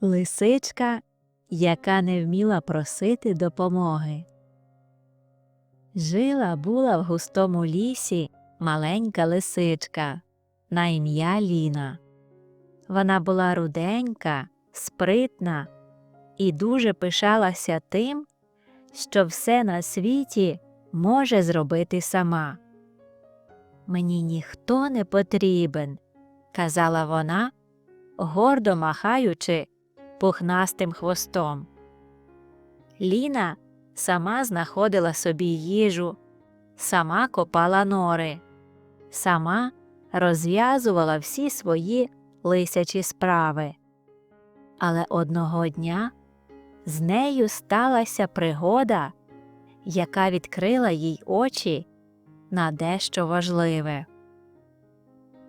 Лисичка, яка не вміла просити допомоги. Жила була в густому лісі маленька лисичка на ім'я Ліна. Вона була руденька, спритна і дуже пишалася тим, що все на світі може зробити сама. Мені ніхто не потрібен, казала вона, гордо махаючи пухнастим хвостом. Ліна сама знаходила собі їжу, сама копала нори, сама розв'язувала всі свої лисячі справи. Але одного дня з нею сталася пригода, яка відкрила їй очі на дещо важливе.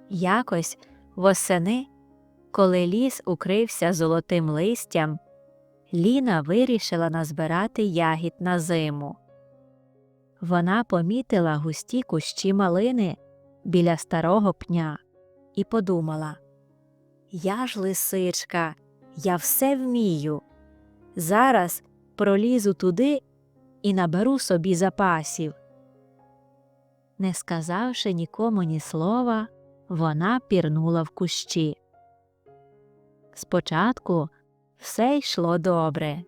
Якось восени, коли ліс укрився золотим листям, Ліна вирішила назбирати ягід на зиму. Вона помітила густі кущі малини біля старого пня і подумала Я ж лисичка, я все вмію. Зараз пролізу туди і наберу собі запасів. Не сказавши нікому ні слова, вона пірнула в кущі. Спочатку все йшло добре.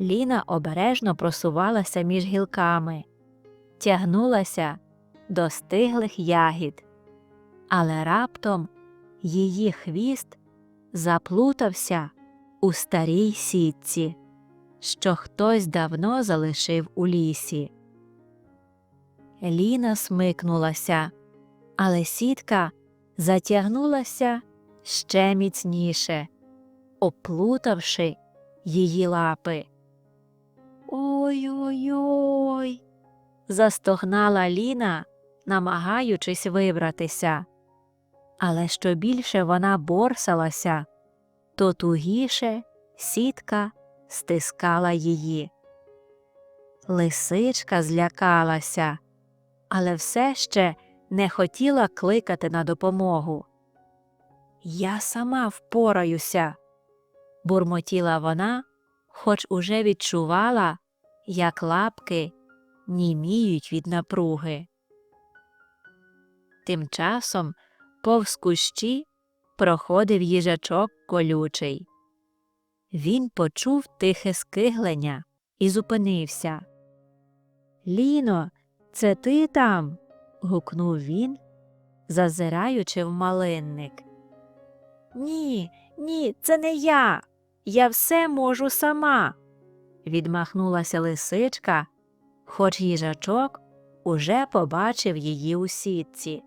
Ліна обережно просувалася між гілками, тягнулася до стиглих ягід, але раптом її хвіст заплутався у старій сітці, що хтось давно залишив у лісі. Ліна смикнулася, але сітка затягнулася ще міцніше, оплутавши її лапи. Ой-ой-ой. застогнала Ліна, намагаючись вибратися. Але що більше вона борсалася, то тугіше сітка стискала її. Лисичка злякалася, але все ще не хотіла кликати на допомогу. Я сама впораюся, бурмотіла вона, хоч уже відчувала, як лапки німіють від напруги. Тим часом повз кущі проходив їжачок колючий. Він почув тихе скиглення і зупинився. Ліно, це ти там? гукнув він, зазираючи в малинник. Ні, ні, це не я. Я все можу сама. відмахнулася лисичка, хоч їжачок уже побачив її у сітці.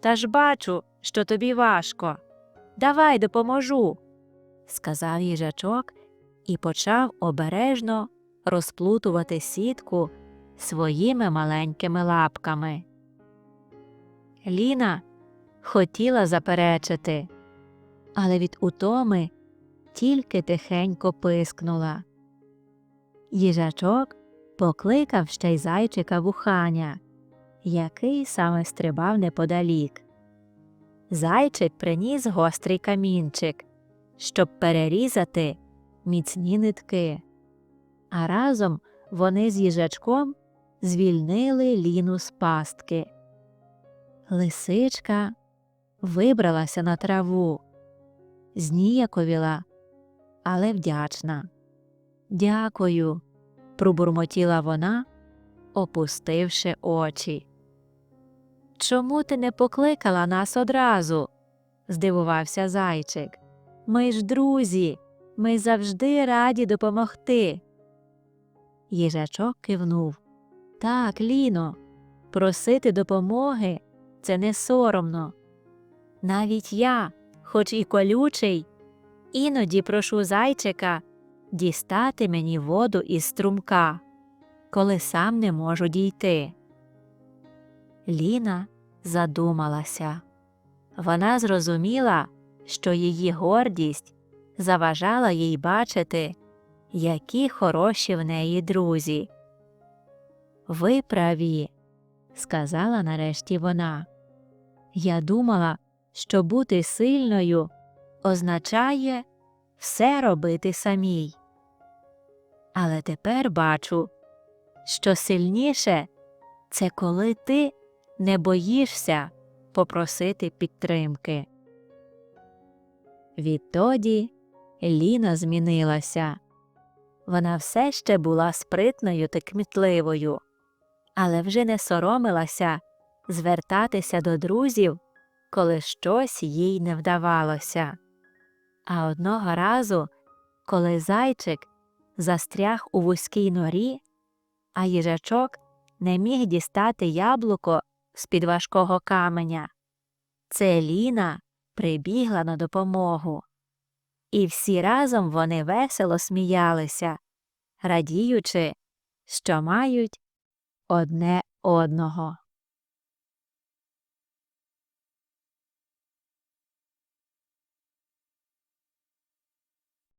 Та ж бачу, що тобі важко. Давай допоможу, сказав їжачок і почав обережно розплутувати сітку своїми маленькими лапками. Ліна хотіла заперечити, але від утоми тільки тихенько пискнула. Їжачок покликав ще й зайчика вуханя, який саме стрибав неподалік. Зайчик приніс гострий камінчик, щоб перерізати міцні нитки, а разом вони з їжачком звільнили ліну з пастки. Лисичка вибралася на траву, зніяковіла, але вдячна. Дякую, пробурмотіла вона, опустивши очі. Чому ти не покликала нас одразу? здивувався зайчик. Ми ж друзі, ми завжди раді допомогти. Їжачок кивнув. Так, Ліно, просити допомоги це не соромно. Навіть я, хоч і колючий, іноді прошу зайчика дістати мені воду із струмка, коли сам не можу дійти. Ліна задумалася. Вона зрозуміла, що її гордість заважала їй бачити, які хороші в неї друзі. Ви праві, сказала нарешті вона. Я думала, що бути сильною означає все робити самій. Але тепер бачу, що сильніше це коли ти не боїшся попросити підтримки. Відтоді Ліна змінилася. Вона все ще була спритною та кмітливою, але вже не соромилася звертатися до друзів, коли щось їй не вдавалося. А одного разу, коли зайчик застряг у вузькій норі, а їжачок не міг дістати яблуко з під важкого каменя, це Ліна прибігла на допомогу. І всі разом вони весело сміялися, радіючи, що мають одне одного.